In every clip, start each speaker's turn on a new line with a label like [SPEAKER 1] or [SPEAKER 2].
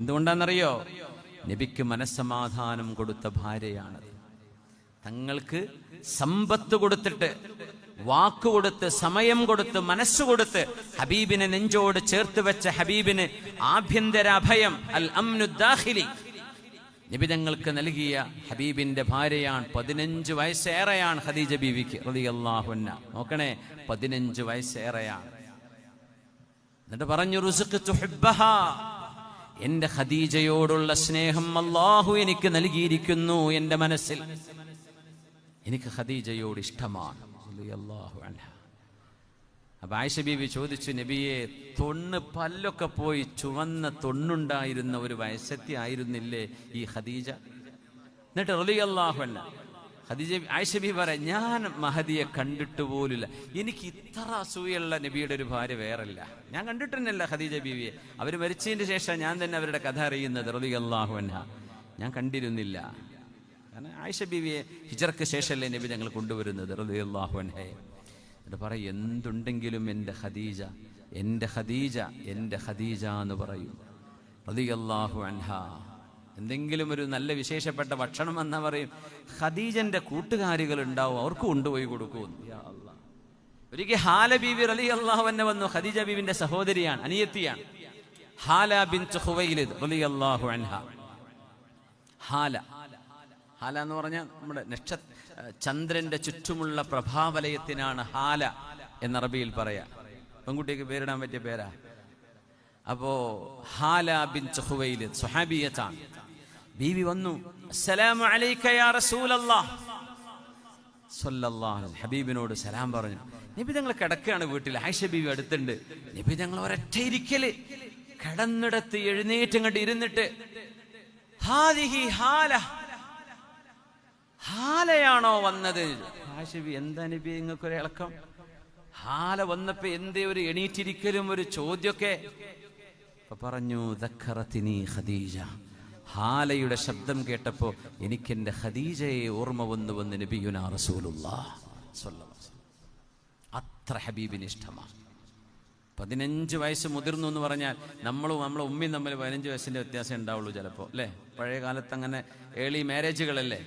[SPEAKER 1] എന്തുകൊണ്ടാണെന്നറിയോ? നബിക്ക് മനസ്സമാധാനം കൊടുത്ത ഭാര്യയാണത്. തങ്ങൾക്ക് സമ്പത്ത് കൊടുത്തിട്ട് വാക്ക് കൊടുത്ത് സമയം കൊടുത്ത് മനസ്സ് കൊടുത്ത് ഹബീബിനെ നെഞ്ചോട് ചേർത്ത് വെച്ച ഹബീബിന് ആഭ്യന്തര അഭയം അൽ അംനുദാഹിലി നബി തങ്ങൾക്ക് നൽകിയ ഹബീബിന്റെ ഭാര്യയാണ് പതിനഞ്ച് വയസ്സേറെയാണ് ഖദീജ ബീവിക്ക് റളിയല്ലാഹുന്ന നോക്കണേ പതിനഞ്ച് വയസ്സേറെയാണ്. എന്നിട്ട് പറഞ്ഞു റുസുഖ് തുഹിബ്ബഹാ. എന്റെ ഖദീജയോടുള്ള സ്നേഹം അള്ളാഹു എനിക്ക് നൽകിയിരിക്കുന്നു എന്റെ മനസ്സിൽ. എനിക്ക് ഖദീജയോട് ഇഷ്ടമാണ്. ബീവി ചോദിച്ചു നബിയെ തൊണ്ണ് പല്ലൊക്കെ പോയി ചുവന്ന തൊണ്ണുണ്ടായിരുന്ന ഒരു വയസ്സത്തി ആയിരുന്നില്ലേ ഈ ഖദീജ? എന്നിട്ട് റലിയല്ലാഹു അൻഹ ഖദീജ ആയിഷ ബീവി പറയാം ഞാൻ മഹദിയെ കണ്ടിട്ട് പോലില്ല എനിക്ക് ഇത്ര അസൂയുള്ള നബിയുടെ ഒരു ഭാര്യ വേറല്ല. ഞാൻ കണ്ടിട്ടുണ്ടല്ല ഖദീജ ബീവിയെ. അവർ മരിച്ചതിന് ശേഷം ഞാൻ തന്നെ അവരുടെ കഥ അറിയുന്നത് റബി അൻഹ. ഞാൻ കണ്ടിരുന്നില്ല. കാരണം ആയിഷ ബീവിയെ ഹിജർക്ക് ശേഷമല്ലേ നബി ഞങ്ങൾ കൊണ്ടുവരുന്നത് റബി അൻഹയെ എന്നിട്ട് പറ എന്തുണ്ടെങ്കിലും എന്റെ ഖദീജ എന്റെ ഖദീജ എന്റെ ഖദീജ എന്ന് പറയും. റളിയല്ലാഹു അൻഹ. എന്തെങ്കിലും ഒരു നല്ല വിശേഷപ്പെട്ട ഭക്ഷണം എന്നാ പറയും ഖദീജന്റെ കൂട്ടുകാരികൾ ഉണ്ടാവും അവർക്ക് കൊണ്ടുപോയി കൊടുക്കും. ഒരിക്കൽ ഹാല ബീവി റലി അള്ളാഹു എന്നെ വന്നു ഖദീജ ബീവിന്റെ സഹോദരിയാണ് അനിയത്തിയാണ്. ഹാല ബിൻ റലി അള്ളാഹു അൻഹ. ഹാല. ഹാല എന്ന് പറഞ്ഞാൽ നമ്മുടെ നക്ഷ ചന്ദ്രന്റെ ചുറ്റുമുള്ള പ്രഭാവലയത്തിനാണ് ഹാല എന്ന അറബിയിൽ പറയാ. പെൺകുട്ടിക്ക് പേരിടാൻ പറ്റിയ പേരാ. അപ്പോ ഹാല ബിൻ സുഹാബിയത്താണ് ബീവി വന്നു. അസ്സലാമു അലൈക യാ റസൂലല്ലാഹ് സല്ലല്ലാഹു ഹബീബിനോട് സലാം പറഞ്ഞു. നബി തങ്ങൾ കിടക്കുകയാണ് വീട്ടിൽ. ആയിഷ ബീവി അടുത്തുണ്ട്. നബി തങ്ങൾ ഒരൊറ്റ ഇരിക്കൽ കിടന്നിടത്ത് എഴുന്നേറ്റ് അങ്ങോട്ട് ഇരുന്നിട്ട് ഹാദിഹി ഹാല. ഹാലയാണോ വന്നത്? ബീവി എന്താ നബി നിങ്ങൾക്ക് ഒരു ഇളക്കം? ഹാല വന്നപ്പോ എന്തേ ഒരു എണീറ്റിരിക്കലും ഒരു ചോദ്യമൊക്കെ? പറഞ്ഞു ഖദീജ. ഹാലയുടെ ശബ്ദം കേട്ടപ്പോ എനിക്ക് എന്റെ ഖദീജയെ ഓർമ്മ വന്നു വന്ന് നബിയുന. അത്ര ഹബീബിന് ഇഷ്ടമാണ്. പതിനഞ്ച് വയസ്സ് മുതിർന്നു എന്ന് പറഞ്ഞാൽ നമ്മളും നമ്മളെ ഉമ്മയും തമ്മിൽ പതിനഞ്ച് വയസ്സിന്റെ വ്യത്യാസം ഉണ്ടാവുള്ളൂ ചിലപ്പോ അല്ലേ? പഴയ കാലത്ത് അങ്ങനെ ഏളി മാരേജുകളല്ലേ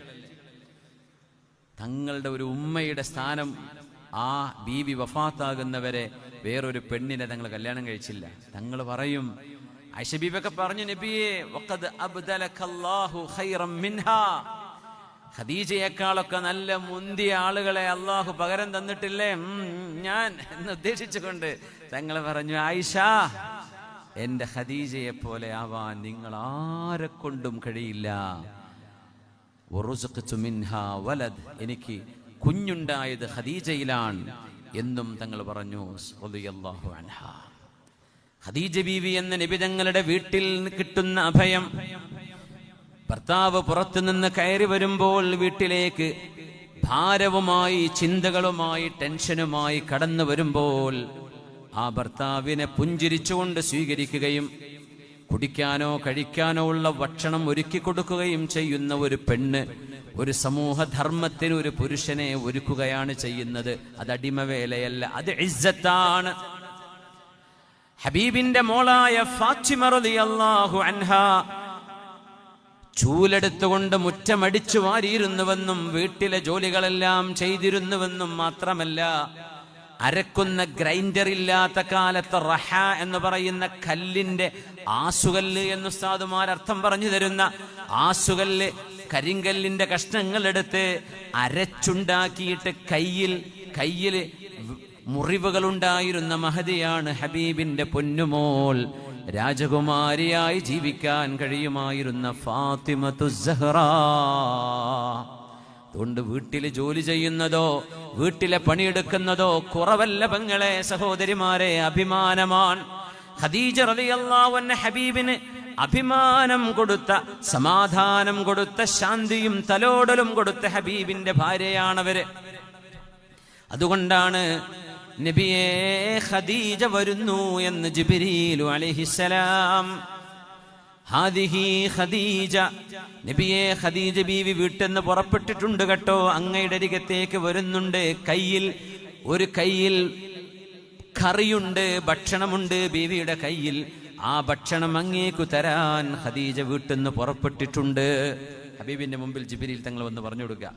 [SPEAKER 1] തങ്ങളുടെ ഒരു ഉമ്മയുടെ സ്ഥാനം ആ ബീവി വഫാത്താകുന്നവരെ വേറൊരു പെണ്ണിനെ തങ്ങൾ കല്യാണം കഴിച്ചില്ല. തങ്ങൾ പറയും ആയിഷ ബീബിയൊക്കെ പറഞ്ഞു നബിയെ ഖദീജയെക്കാളൊക്കെ നല്ല മുന്തിയ ആളുകളെ അള്ളാഹു പകരം തന്നിട്ടില്ലേ? ഞാൻ എന്ന് ഉദ്ദേശിച്ചുകൊണ്ട് തങ്ങൾ പറഞ്ഞു ആയിഷ എന്റെ ഖദീജയെ പോലെ ആവാൻ നിങ്ങൾ ആരെ കൊണ്ടും കഴിയില്ല എനിക്ക് കുഞ്ഞുണ്ടായത് ഖദീജയിലാണ് എന്നും തങ്ങൾ പറഞ്ഞു അൻഹാ. ഖദീജ ബീവി എന്ന നിബിതങ്ങളുടെ വീട്ടിൽ കിട്ടുന്ന അഭയം. ഭർത്താവ് പുറത്തുനിന്ന് കയറി വരുമ്പോൾ വീട്ടിലേക്ക് ഭാരവുമായി ചിന്തകളുമായി ടെൻഷനുമായി കടന്നു വരുമ്പോൾ ആ ഭർത്താവിനെ പുഞ്ചിരിച്ചുകൊണ്ട് സ്വീകരിക്കുകയും കുടിക്കാനോ കഴിക്കാനോ ഉള്ള ഭക്ഷണം ഒരുക്കി കൊടുക്കുകയും ചെയ്യുന്ന ഒരു പെണ്ണ് ഒരു സമൂഹധർമ്മത്തിന് ഒരു പുരുഷനെ ഒരുക്കുകയാണ് ചെയ്യുന്നത്. അത് അടിമവേലയല്ല അത് ഇസ്സത്താണ്. ഹബീബിന്റെ മോളായ ഫാത്തിമ റളിയല്ലാഹു അൻഹ ചൂലെടുത്തുകൊണ്ട് മുറ്റമടിച്ചു വാരിയിരുന്നുവെന്നും വീട്ടിലെ ജോലികളെല്ലാം ചെയ്തിരുന്നുവെന്നും മാത്രമല്ല അരക്കുന്ന ഗ്രൈൻഡർ ഇല്ലാത്ത കാലത്ത് റഹ എന്ന് പറയുന്ന കല്ലിന്റെ ആസുകല്ല് എന്ന് ഉസ്താദുമാർ അർത്ഥം പറഞ്ഞു തരുന്ന ആസുകല്ല് കരിങ്കല്ലിന്റെ കഷ്ണങ്ങൾ എടുത്ത് അരച്ചുണ്ടാക്കിയിട്ട് കയ്യിൽ കയ്യിൽ മുറിവുകളുണ്ടായിരുന്ന മഹതിയാണ് ഹബീബിന്റെ പൊന്നുമോൾ. രാജകുമാരിയായി ജീവിക്കാൻ കഴിയുമായിരുന്ന ഫാത്തിമത്തു സഹ്റ. അതുകൊണ്ട് വീട്ടിൽ ജോലി ചെയ്യുന്നതോ വീട്ടിലെ പണിയെടുക്കുന്നതോ കുറവല്ല പെങ്ങളെ സഹോദരിമാരെ അഭിമാനമാണ് ഖദീജ റളിയല്ലാഹു അൻഹ ഹബീബിന് അഭിമാനം കൊടുത്ത സമാധാനം കൊടുത്ത ശാന്തിയും തലോടലും കൊടുത്ത ഹബീബിന്റെ ഭാര്യയാണവര്. അതുകൊണ്ടാണ് നബിയെ ഖദീജ വരുന്നു എന്ന് ജിബ്രീൽ അലൈഹിസ്സലാം. ഹാദിഹി ഖദീജ നബിയെ ഖദീജ ബീവി വീട്ടെന്ന് പുറപ്പെട്ടിട്ടുണ്ട് കേട്ടോ. അങ്ങയുടെ അരികത്തേക്ക് വരുന്നുണ്ട്. കയ്യിൽ ഒരു കയ്യിൽ കറിയുണ്ട് ഭക്ഷണമുണ്ട് ബീവിയുടെ കയ്യിൽ. ആ ഭക്ഷണം അങ്ങേക്കു തരാൻ ഖദീജ വീട്ടെന്ന് പുറപ്പെട്ടിട്ടുണ്ട്. ഹബീബിന്റെ മുമ്പിൽ ജിബ്രീൽ തങ്ങൾ വന്ന് പറഞ്ഞു കൊടുക്കുക.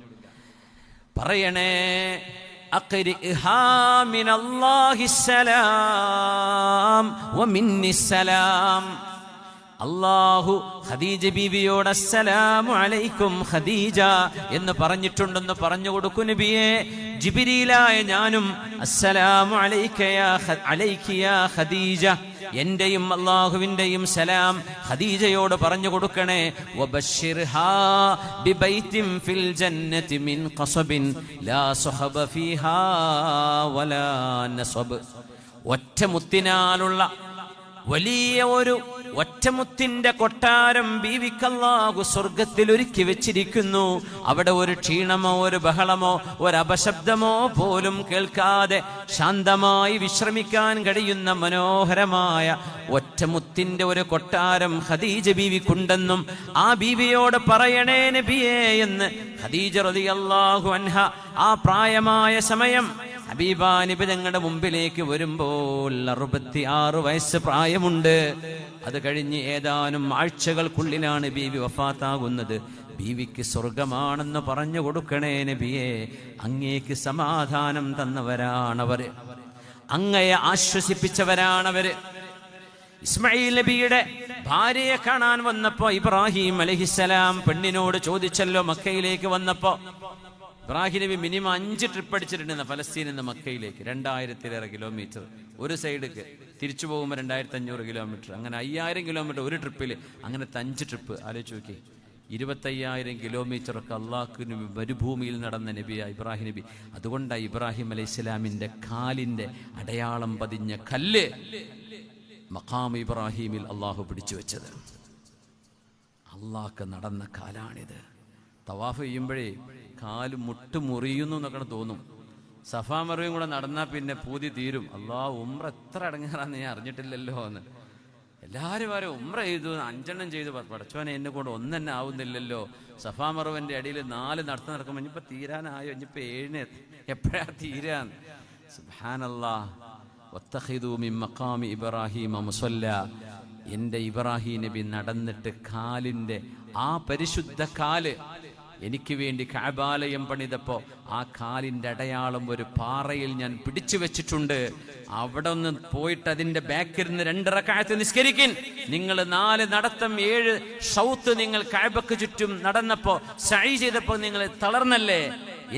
[SPEAKER 1] പറയണേ അഖ്രിഇഹാ ومني السلام അള്ളാഹു ഖദീജ ബീബിയോട് അസ്സലാമു അലൈക്കും ഖദീജ എന്ന് പറഞ്ഞിട്ടുണ്ടെന്ന് പറഞ്ഞു കൊടുക്കു നബിയെ. ജിബിരിയിലായ ഞാനും അസ്സലാമു അലൈക്കയാ അലൈക്കിയ ഖദീജ. എന്റെയും അള്ളാഹുവിന്റെയും സലാം ഖദീജയോട് പറഞ്ഞു കൊടുക്കണേ. ഫിൽ ജന്നതി മിൻ ലാ ഫീഹാ വലാ നസബ്. ഒറ്റമുത്തിനാലുള്ള വലിയ ഒരു ഒറ്റമുത്തിന്റെ കൊട്ടാരം ബീവിക്കല്ലാഹു സ്വർഗത്തിൽ ഒരുക്കി വെച്ചിരിക്കുന്നു. അവിടെ ഒരു ക്ഷീണമോ ഒരു ബഹളമോ ഒരു അപശബ്ദമോ പോലും കേൾക്കാതെ ശാന്തമായി വിശ്രമിക്കാൻ കഴിയുന്ന മനോഹരമായ ഒറ്റമുത്തിന്റെ ഒരു കൊട്ടാരം ഖദീജ ബീവിക്കുണ്ടെന്നും ആ ബീവിയോട് പറയണേ നബിയേ എന്ന് ഖദീജ റളിയല്ലാഹു അൻഹ ആ പ്രായമായ സമയം ഹബീബാനിബ് ഞങ്ങളുടെ മുമ്പിലേക്ക് വരുമ്പോൾ അറുപത്തി ആറ് വയസ്സ് പ്രായമുണ്ട്. അത് കഴിഞ്ഞ് ഏതാനും ആഴ്ചകൾക്കുള്ളിലാണ് ബീവി വഫാത്താകുന്നത്. ബീവിക്ക് സ്വർഗമാണെന്ന് പറഞ്ഞു കൊടുക്കണേ നബിയെ അങ്ങേക്ക് സമാധാനം തന്നവരാണവര്. അങ്ങയെ ആശ്വസിപ്പിച്ചവരാണവര്. ഇസ്മയിൽ നബിയുടെ ഭാര്യയെ കാണാൻ വന്നപ്പോ ഇബ്രാഹിം അലഹിസലാം പെണ്ണിനോട് ചോദിച്ചല്ലോ മക്കയിലേക്ക് വന്നപ്പോ. ഇബ്രാഹിം നബി മിനിമം അഞ്ച് ട്രിപ്പ് അടിച്ചിട്ടുണ്ട് ഫലസ്തീനിൽ നിന്ന് മക്കയിലേക്ക്. രണ്ടായിരത്തിലേറെ കിലോമീറ്റർ ഒരു സൈഡിക്ക് തിരിച്ചു പോകുമ്പോൾ രണ്ടായിരത്തി അഞ്ഞൂറ് കിലോമീറ്റർ അങ്ങനെ അയ്യായിരം കിലോമീറ്റർ ഒരു ട്രിപ്പിൽ അങ്ങനത്തെ അഞ്ച് ട്രിപ്പ് ആലോചിച്ച് നോക്കി. ഇരുപത്തയ്യായിരം കിലോമീറ്റർ ഒക്കെ അള്ളാഹുവിന് മരുഭൂമിയിൽ നടന്ന നബിയ ഇബ്രാഹിം നബി. അതുകൊണ്ടാണ് ഇബ്രാഹിം അലൈഹി ഇസ്ലാമിന്റെ കാലിന്റെ അടയാളം പതിഞ്ഞ കല്ല് മഖാം ഇബ്രാഹിമിൽ അള്ളാഹു പിടിച്ചു വെച്ചത്. അള്ളാഹ്ക്ക് നടന്ന കാലാണിത്. തവാഫ് ചെയ്യുമ്പോഴേ കാൽ മുട്ട് മുറിയുന്നു എന്നൊക്കെ തോന്നും. സഫാ മറിയും കൂടെ നടന്നാൽ പിന്നെ പൂതി തീരും. അള്ളാ ഉമ്ര എത്ര അടങ്ങാറാന്ന് ഞാൻ അറിഞ്ഞിട്ടില്ലല്ലോ എന്ന്. എല്ലാവരും വരെ ഉമ്ര ചെയ്തു അഞ്ചെണ്ണം ചെയ്തു. പടച്ചോനെ എന്നെ കൊണ്ട് ഒന്നെന്നെ ആവുന്നില്ലല്ലോ. സഫാ മറുവന്റെ അടിയിൽ നാല് നടത്തി നടക്കുമ്പോൾ ഇനിയിപ്പോ തീരാനായോ? ഇനിയിപ്പോ ഏഴിന് എപ്പോഴാ തീരാന്ന് എന്റെ മഖാമി മുസല്ല. എന്റെ ഇബ്രാഹിം നബി നടന്നിട്ട് കാലിന്റെ ആ പരിശുദ്ധ കാൽ എനിക്ക് വേണ്ടി കാബാലയം പണിതപ്പോ ആ കാലിന്റെ അടയാളം ഒരു പാറയിൽ ഞാൻ പിടിച്ചു വെച്ചിട്ടുണ്ട്. അവിടെ ഒന്ന് പോയിട്ട് അതിന്റെ ബാക്കിൽ നിന്ന് രണ്ടര കാലത്ത് നിസ്കരിക്കിൻ. നിങ്ങൾ നാല് നടത്തം ഏഴ് ഷൗത്ത് നിങ്ങൾ കാബക്ക് ചുറ്റും നടന്നപ്പോ സൈ ചെയ്തപ്പോ നിങ്ങൾ തളർന്നല്ലേ?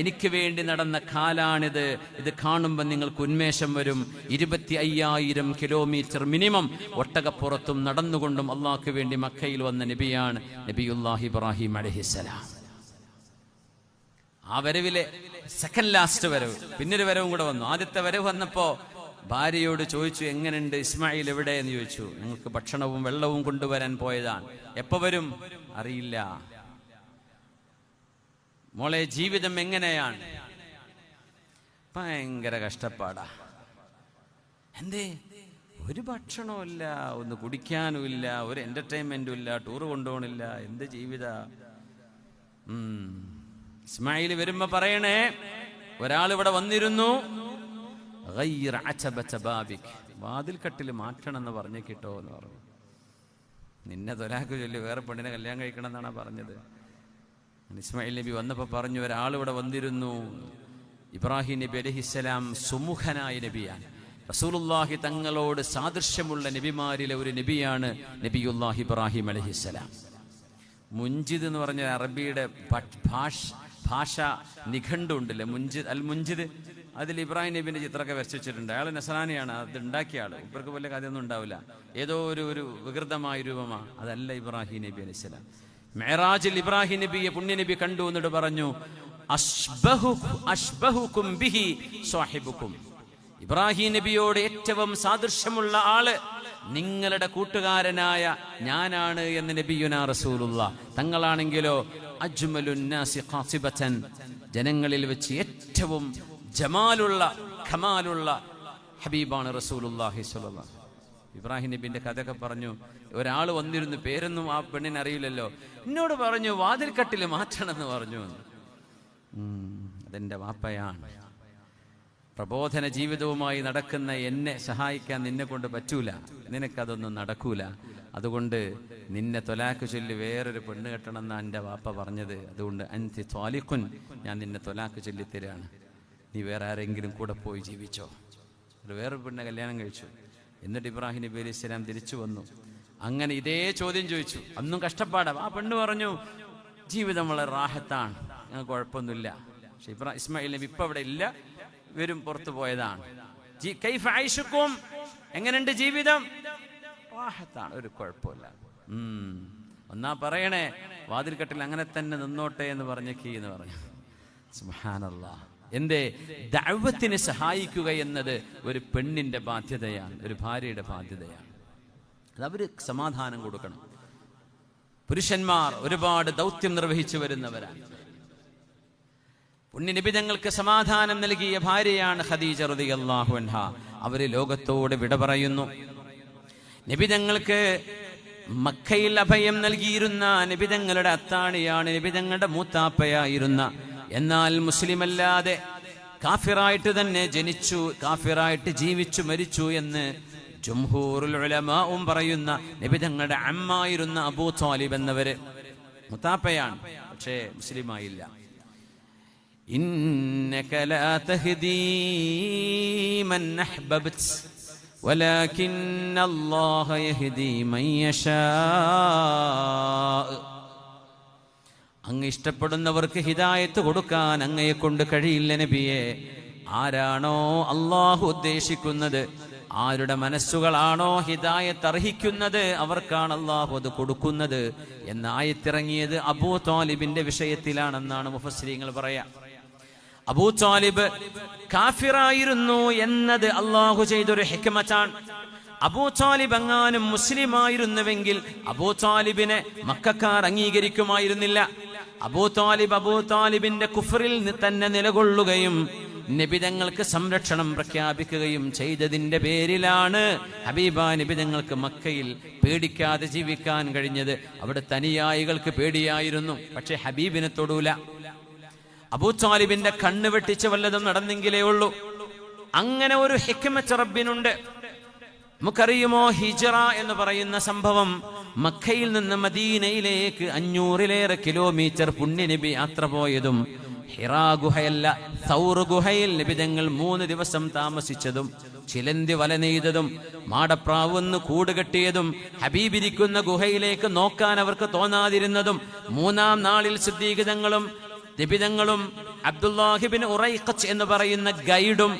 [SPEAKER 1] എനിക്ക് വേണ്ടി നടന്ന കാലാണിത്. ഇത് കാണുമ്പോൾ നിങ്ങൾക്ക് ഉന്മേഷം വരും. ഇരുപത്തി അയ്യായിരം കിലോമീറ്റർ മിനിമം ഒട്ടകപ്പുറത്തും നടന്നുകൊണ്ടും അള്ളാഹ്ക്ക് വേണ്ടി മക്കയിൽ വന്ന നബിയാണ് നബിയുല്ലാഹി ഇബ്രാഹിം അലഹിസലാം ആ വരവിലെ സെക്കൻഡ് ലാസ്റ്റ് വരവ്. പിന്നൊരു വരവും കൂടെ വന്നു. ആദ്യത്തെ വരവ് വന്നപ്പോ ഭാര്യയോട് ചോദിച്ചു എങ്ങനെയുണ്ട് ഇസ്മായിൽ എവിടെ? എന്ന് ചോദിച്ചു. ഞങ്ങൾക്ക് ഭക്ഷണവും വെള്ളവും കൊണ്ടുവരാൻ പോയതാണ്. എപ്പോ വരും? അറിയില്ല. മോളെ ജീവിതം എങ്ങനെയാണ്? ഭയങ്കര കഷ്ടപ്പാടാ. എന്തേ? ഒരു ഭക്ഷണമില്ല ഒന്ന് കുടിക്കാനുമില്ല ഒരു എന്റർടൈൻമെന്റും ഇല്ല ടൂർ കൊണ്ടുപോകണില്ല. എന്ത് ജീവിത? ഇസ്മായിൽ വരുമ്പോ പറയണേ ഒരാൾ ഇവിടെ വന്നിരുന്നു. വാതിൽക്കട്ടിൽ മാറ്റണം എന്ന് പറഞ്ഞു കിട്ടോ എന്ന് പറഞ്ഞു. നിന്നെ തൊലാക്ക് ചൊല്ലി വേറെ പെണ്ണിനെ കല്യാണം കഴിക്കണം എന്നാണ് പറഞ്ഞത്. ഇസ്മായിൽ നബി വന്നപ്പോൾ പറഞ്ഞു ഒരാൾ ഇവിടെ വന്നിരുന്നു. ഇബ്രാഹിം നബി അലഹിസ്സലാം സുമുഖനായ നബിയാണ്. റസൂലുള്ളാഹി തങ്ങളോട് സാദൃശ്യമുള്ള നബിമാരിലെ ഒരു നബിയാണ് നബിയുല്ലാഹി ഇബ്രാഹിം അലഹിസ്സലാം മുഞ്ചിദ് എന്ന് പറഞ്ഞ അറബിയുടെ ഭാഷ ഭാഷ നിഘണ്ടുണ്ടല്ലേ? മുഞ്ചിദ് അൽ മുഞ്ചിദ്. അതിൽ ഇബ്രാഹിം നബിന്റെ ചിത്രമൊക്കെ വരച്ചുവെച്ചിട്ടുണ്ട്. അയാൾ നസറാനിയാണ്. അത് ഉണ്ടാക്കിയ ആൾ. ഇവർക്ക് പോലെ കഥയൊന്നും ഉണ്ടാവില്ല. ഏതോ ഒരു ഒരു വികൃതമായ രൂപമാ. അതല്ല ഇബ്രാഹിം നബി അലൈഹി സ്വലാം. മെഹറാജിൽ ഇബ്രാഹിം നബിയെ പുണ്യ നബി കണ്ടു എന്നിട്ട് പറഞ്ഞു ഇബ്രാഹിം നബിയോട് ഏറ്റവും സാദൃശ്യമുള്ള ആൾ നിങ്ങളുടെ കൂട്ടുകാരനായ ഞാനാണ് എന്ന് നബിയുന റസൂലുള്ള. തങ്ങളാണെങ്കിലോ അജ്മലുന്നാസി ഖാസിബത്തൻ ജനങ്ങളിൽ വെച്ച് ഏറ്റവും ജമാലുള്ള ഖമാലുള്ള ഹബീബാണ് റസൂലുള്ളാഹി സ്വല്ലല്ലാഹു ഇബ്രാഹിം നബിന്റെ കഥയൊക്കെ പറഞ്ഞു. ഒരാൾ വന്നിരുന്നു പേരൊന്നും ആ പെണ്ണിനെ അറിയില്ലല്ലോ. എന്നോട് പറഞ്ഞു വാതിൽക്കട്ടിൽ മാറ്റണം എന്ന് പറഞ്ഞു അതെന്റെ വാപ്പയാണ്. പ്രബോധന ജീവിതവുമായി നടക്കുന്ന എന്നെ സഹായിക്കാൻ നിന്നെ കൊണ്ട് പറ്റൂല. നിനക്കതൊന്നും നടക്കൂല. അതുകൊണ്ട് നിന്നെ തൊലാക്ക് ചൊല്ലി വേറൊരു പെണ്ണ് കെട്ടണം എന്നാണ് എന്റെ വാപ്പ പറഞ്ഞത്. അതുകൊണ്ട് അൻതി ത്വാലിഖുൻ ഞാൻ നിന്നെ തൊലാക്ക് ചൊല്ലിത്തരാണ്. നീ വേറെ ആരെങ്കിലും കൂടെ പോയി ജീവിച്ചോ? വേറൊരു പെണ്ണെ കല്യാണം കഴിച്ചു. എന്നിട്ട് ഇബ്രാഹിം നബി അലൈഹി ഇസ്ലാം തിരിച്ചു വന്നു. അങ്ങനെ ഇതേ ചോദ്യം ചോദിച്ചു. അന്നും കഷ്ടപ്പാടാ. ആ പെണ്ണ് പറഞ്ഞു ജീവിതം വളരെ റാഹത്താണ്. ഞങ്ങൾക്ക് കുഴപ്പമൊന്നുമില്ല. പക്ഷെ ഇബ്രാഹിം ഇസ്മായിൽ നബി ഇപ്പം അവിടെ ഇല്ല. ഇവരും പുറത്തു പോയതാണ്. കൈഫ് ഐഷുക്കും എങ്ങനെയുണ്ട് ജീവിതം? വാഹത്താണ് ഒരു കുഴപ്പമില്ല. ഒന്നാ പറയണേ വാതിൽക്കെട്ടിൽ അങ്ങനെ തന്നെ നിന്നോട്ടെ എന്ന് പറഞ്ഞേക്കി എന്ന് പറഞ്ഞു. സുബ്ഹാനല്ലാ. എന്തേ ദൈവത്തിന് സഹായിക്കുക എന്നത് ഒരു പെണ്ണിന്റെ ബാധ്യതയാണ് ഒരു ഭാര്യയുടെ ബാധ്യതയാണ്. അത് അവർ സമാധാനം കൊടുക്കണം. പുരുഷന്മാർ ഒരുപാട് ദൗത്യം നിർവഹിച്ചു വരുന്നവരാണ്. പുണ്യനിബിതങ്ങൾക്ക് സമാധാനം നൽകിയ ഭാര്യയാണ് ഖദീജ റളിയല്ലാഹു അൻഹ. അവർ ലോകത്തോട് വിട പറയുന്നു. നിബിതങ്ങൾക്ക് മക്കയിൽ അഭയം നൽകിയിരുന്ന നിബിതങ്ങളുടെ അത്താണിയാണ് നിബിതങ്ങളുടെ മൂത്താപ്പയായിരുന്ന. എന്നാൽ മുസ്ലിം അല്ലാതെ കാഫിറായിട്ട് തന്നെ ജനിച്ചു കാഫിറായിട്ട് ജീവിച്ചു മരിച്ചു എന്ന് ജംഹൂറുൽ ഉലമാവും പറയുന്ന നിബിതങ്ങളുടെ അമ്മായിരുന്ന അബൂ താലിബ് എന്നവര് മുത്താപ്പയാണ്. പക്ഷേ മുസ്ലിമായില്ല. إنك لا تهدي من أحببت ولكن الله يهدي من يشاء അങ്ങ് ഇഷ്ടപ്പെടുന്നവർക്ക് ഹിദായത്ത് കൊടുക്കാൻ അങ്ങയെ കൊണ്ട് കഴിയില്ല നബിയെ ആരാണോ അള്ളാഹു ഉദ്ദേശിക്കുന്നത് ആരുടെ മനസ്സുകളാണോ ഹിദായത്ത് അർഹിക്കുന്നത് അവർക്കാണ് അള്ളാഹു അത് കൊടുക്കുന്നത് എന്ന് ആയത്തിറങ്ങിയത് അബൂ താലിബിന്റെ വിഷയത്തിലാണെന്നാണ് മുഫസ്രീങ്ങൾ പറയാം അബൂ താലിബ് കാഫിറായിരുന്നു എന്നത് അള്ളാഹു ചെയ്തൊരു ഹിക്കമറ്റാണ് അബൂ താലിബ് എങ്ങാനും മുസ്ലിം ആയിരുന്നുവെങ്കിൽ അബൂ താലിബിനെ മക്കാർ അംഗീകരിക്കുമായിരുന്നില്ല. അബൂ താലിബ് അബൂ താലിബിന്റെ കുഫറിൽ തന്നെ നിലകൊള്ളുകയും നിബിതങ്ങൾക്ക് സംരക്ഷണം പ്രഖ്യാപിക്കുകയും ചെയ്തതിന്റെ പേരിലാണ് ഹബീബ നിബിതങ്ങൾക്ക് മക്കയിൽ പേടിക്കാതെ ജീവിക്കാൻ കഴിഞ്ഞത്. അവിടെ തനിയായികൾക്ക് പേടിയായിരുന്നു. പക്ഷെ ഹബീബിനെ തൊടൂല. അബൂ താലിബിന്റെ കണ്ണ് വെട്ടിച്ച് വല്ലതും നടന്നെങ്കിലേ ഉള്ളൂ. അങ്ങനെ ഒരു ഹിക്മത്ത് റബ്ബിനുണ്ട്. നമുക്കറിയുമോ ഹിജറ എന്ന് പറയുന്ന സംഭവം മക്കയിൽ നിന്ന് മദീനയിലേക്ക് അഞ്ഞൂറിലേറെ കിലോമീറ്റർ പുണ്യനബി യാത്ര പോയതും ഹിറാ ഗുഹയല്ല സൗർ ഗുഹയിൽ നിബിതങ്ങൾ മൂന്ന് ദിവസം താമസിച്ചതും ചിലന്തി വല നെയ്തതും മാടപ്രാവെന്ന് കൂടുകെട്ടിയതും ഹബീബിരിക്കുന്ന ഗുഹയിലേക്ക് നോക്കാൻ അവർക്ക് തോന്നാതിരുന്നതും മൂന്നാം നാളിൽ സിദ്ധീകൃതങ്ങളും നിബിതങ്ങളും അബ്ദുല്ലാഹിബിൻ ഉറൈഖച്ച് എന്ന് പറയുന്ന ഗൈഡും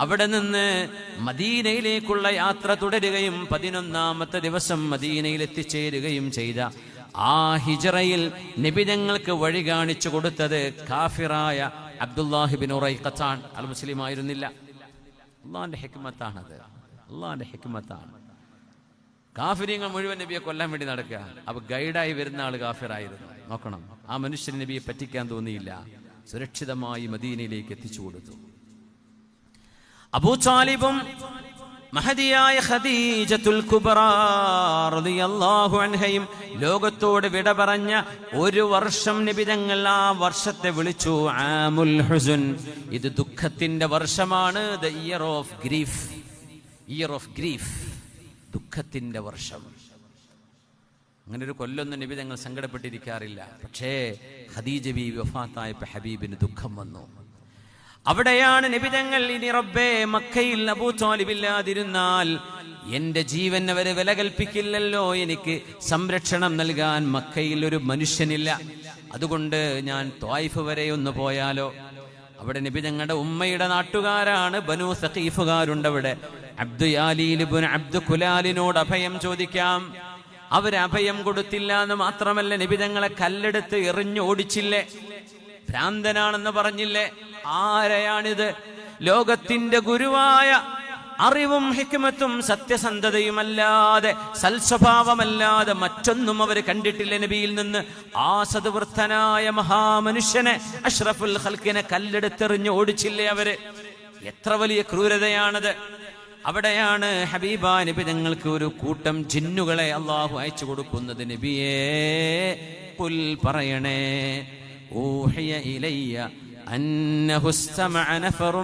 [SPEAKER 1] അവിടെ നിന്ന് മദീനയിലേക്കുള്ള യാത്ര തുടരുകയും പതിനൊന്നാമത്തെ ദിവസം മദീനയിൽ എത്തിച്ചേരുകയും ചെയ്ത ആ ഹിജറയിൽ നിബിതങ്ങൾക്ക് വഴി കാണിച്ചു കൊടുത്തത് കാഫിറായ അബ്ദുല്ലാഹിബിൻ ഉറൈഖച്ചാൻ അൽ മുസ്ലിം ആയിരുന്നില്ല. അള്ളാന്റെ ഹെക്മത്താണത്. അള്ളാന്റെ ഹെക്മത്താണ്. കാഫിര്യങ്ങൾ മുഴുവൻ നബിയെ കൊല്ലാൻ വേണ്ടി നടക്കുക. അപ്പൊ ഗൈഡായി വരുന്ന ആൾ കാഫിറായിരുന്നു. നോക്കണം. ആ മനുഷ്യൻ നബിയെ പറ്റിക്കാൻ തോന്നിയില്ല. സുരക്ഷിതമായി മദീനയിലേക്ക് എത്തിച്ചു കൊടുത്തു. അബൂചാലിബും മഹതിയായ ഖദീജത്തുൽ അൻഹയും ലോകത്തോട് വിട പറഞ്ഞ ഒരു വർഷം നിബിതങ്ങൾ ആ വർഷത്തെ വിളിച്ചു ആമുൽ ഹുസുൻ. ഇത് ദുഃഖത്തിന്റെ വർഷമാണ്. The year of grief year of grief ദുഃഖത്തിന്റെ വർഷം. അങ്ങനെ ഒരു കൊല്ലൊന്നും നബി തങ്ങൾ സങ്കടപ്പെട്ടിരിക്കാറില്ല. പക്ഷേ ഖദീജ ബി വഫാത്തായപ്പോ ഹബീബിന് ദുഃഖം വന്നു. അവിടെയാണ് നബി തങ്ങൾ ഇനി റബ്ബേ മക്കയിൽ അബൂ താലിബില്ലാതിരുന്നാൽ എന്റെ ജീവൻ അവരെ വില കൽപ്പിക്കില്ലല്ലോ എനിക്ക് സംരക്ഷണം നൽകാൻ മക്കയിൽ ഒരു മനുഷ്യനില്ല. അതുകൊണ്ട് ഞാൻ ത്വായിഫ് വരെ ഒന്ന് പോയാലോ? അവിടെ നബി ഞങ്ങളുടെ ഉമ്മയുടെ നാട്ടുകാരാണ് ബനു സഖീഫുകാരുണ്ട് അവിടെ. അബ്ദു യാലീലിബുൻ അബ്ദു കുലാലിനോട് അഭയം ചോദിക്കാം. അവർ അഭയം കൊടുത്തില്ല എന്ന് മാത്രമല്ല നിബിതങ്ങളെ കല്ലെടുത്ത് എറിഞ്ഞു ഓടിച്ചില്ലേ? ഭ്രാന്തനാണെന്ന് പറഞ്ഞില്ലേ? ആരെയാണിത്? ലോകത്തിന്റെ ഗുരുവായ അറിവും ഹിക്മത്തും സത്യസന്ധതയുമല്ലാതെ സൽസ്വഭാവമല്ലാതെ മറ്റൊന്നും അവർ കണ്ടിട്ടില്ല നബിയിൽ നിന്ന്. ആ സതുവൃത്തനായ മഹാമനുഷ്യനെ അഷ്റഫുൽ ഹൽക്കിനെ കല്ലെടുത്തെറിഞ്ഞ് ഓടിച്ചില്ലേ അവർ? എത്ര വലിയ ക്രൂരതയാണത്? അവിടെയാണ് ഹബീബ നബി ഞങ്ങൾക്ക് ഒരു കൂട്ടം ജിന്നുകളെ അള്ളാഹു അയച്ചു കൊടുക്കുന്നത് നബിയേ പുൽ പറയണേ ഊഹിയ ഇലയ്യ أنه استمع نفر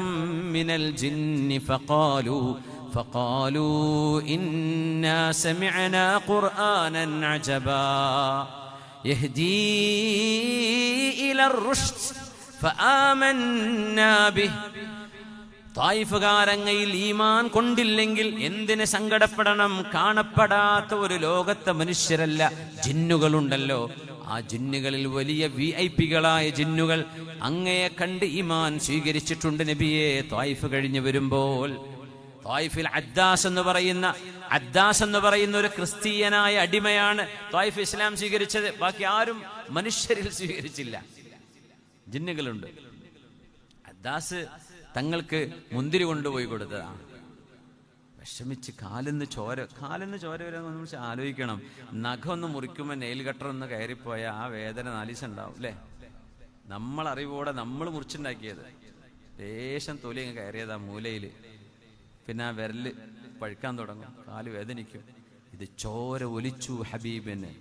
[SPEAKER 1] من الجن فقالوا فقالوا إنا سمعنا قرآنا عجبا يهدي إلى الرشد فآمنا به തായിഫുകാരങ്ങയിൽ ഈമാൻ കൊണ്ടില്ലെങ്കിൽ എന്തിന് സങ്കടപ്പെടണം? കാണപ്പെടാത്ത ഒരു ലോകത്തെ മനുഷ്യരല്ല. ജിന്നുകളുണ്ടല്ലോ. ആ ജിന്നുകളിൽ വലിയ വി ഐ പികളായ ജിന്നുകൾ അങ്ങയെ കണ്ട് ഈമാൻ സ്വീകരിച്ചിട്ടുണ്ട് നബിയെ. തായിഫ് കഴിഞ്ഞു വരുമ്പോൾ തായിഫിൽ അദ്ദാസ് എന്ന് പറയുന്ന അദ്ദാസ് എന്ന് പറയുന്ന ഒരു ക്രിസ്തീയനായ അടിമയാണ് തായിഫ് ഇസ്ലാം സ്വീകരിച്ചത്. ബാക്കി ആരും മനുഷ്യരിൽ സ്വീകരിച്ചില്ല. ജിന്നുകളുണ്ട്. അദ്ദാസ് തങ്ങൾക്ക് മുന്തിരി കൊണ്ടുപോയി കൊടുത്തതാണ് വിഷമിച്ച് കാലിന്ന് ചോര കാലിന്ന് ചോര വരാന്ന് നമ്മൾ ആലോചിക്കണം. ഒന്ന് മുറിക്കുമ്പോൾ നെയിൽ കട്ടർ ഒന്ന് കയറിപ്പോയ ആ വേദന നാലീസം ഉണ്ടാവും അല്ലേ നമ്മൾ അറിവോടെ നമ്മൾ മുറിച്ചുണ്ടാക്കിയത്. ലേശം തൊലി അങ്ങ് കയറിയത് ആ പിന്നെ ആ വിരൽ പഴുക്കാൻ തുടങ്ങും കാൽ വേദനിക്കും. ഇത് ചോര ഒലിച്ചു ഹബീബിന്.